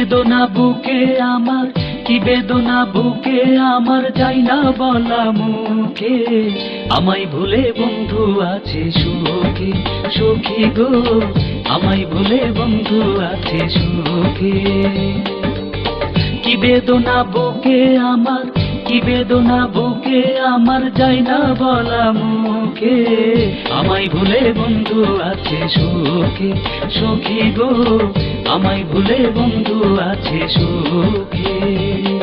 বেদনা বুকে আমার, কি বেদনা বুকে আমার যাই না বলা মুখে। আমায় ভুলে বন্ধু আছে সুখে, সুখী গো, আমায় ভুলে বন্ধু আছে সুখে। কি বেদনা বুকে আমার কি বেদনা বুকে আমার যাই না বলা মুখে? আমায় ভুলে বন্ধু আছে সুখে, সুখী গো, আমায় ভুলে বন্ধু আছে সুখে।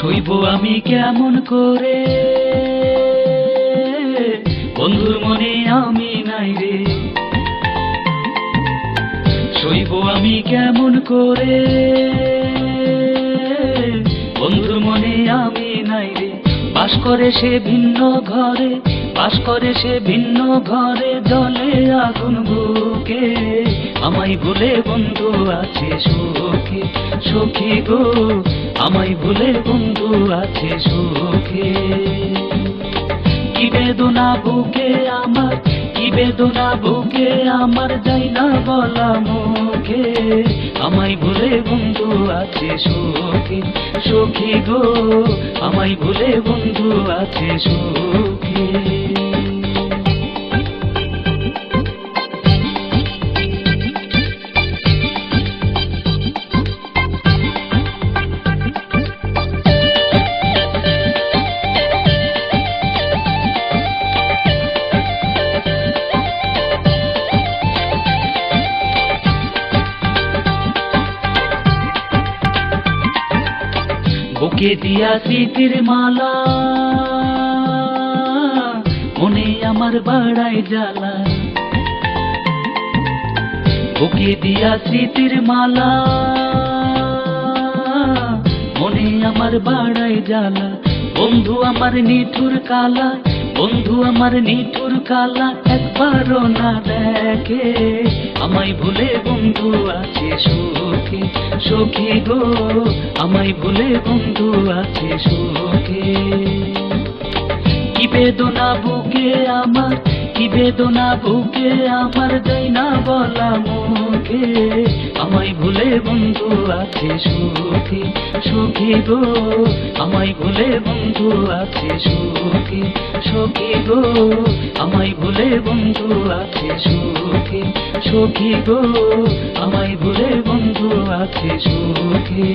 শৈব আমি কেমন করে? বন্ধুর মনে আমি নাই রে। শৈব আমি কেমন করে? বন্ধুর মনে আমি নাই রে। বাস করে সে ভিন্ন ঘরে, বাস করে সে ভিন্ন ঘরে জলে আগুন বুকে। আমায় ভুলে বন্ধু আছে সুখী সুখী গো। আমায় ভুলে বন্ধু আছে সুখে। কি বেদনা বুকে আমার, কি বেদনা বুকে আমার যাই না বলা মুখে। আমায় ভুলে বন্ধু আছে সুখে, সুখী গো। আমায় ভুলে বন্ধু আছে সুখে। বুকে দিয়া স্মৃতির মালা। মনে আমার বাড়ায় জ্বালা। বুকে দিয়া স্মৃতির মালা। মনে আমার বাড়ায় জ্বালা। বন্ধু আমার নিঠুর কালা। বন্ধু আমার নিঠুর কালা। একবারও না দেখে। আমায় ভুলে বন্ধু আছে সুখে। সুখী গো আমায় ভুলে বন্ধু আছে সুখে। কি বেদনা বুকে আমার, কি বেদনা বুকে আমার যাই না বলা মুখে। আমায় ভুলে বন্ধু আছে সুখী সুখী গো। আমায় ভুলে বন্ধু আছে সুখী সুখী গো। আমায় ভুলে বন্ধু আছে সুখী সুখী গো। আমায় ভুলে বন্ধু আছে সুখী।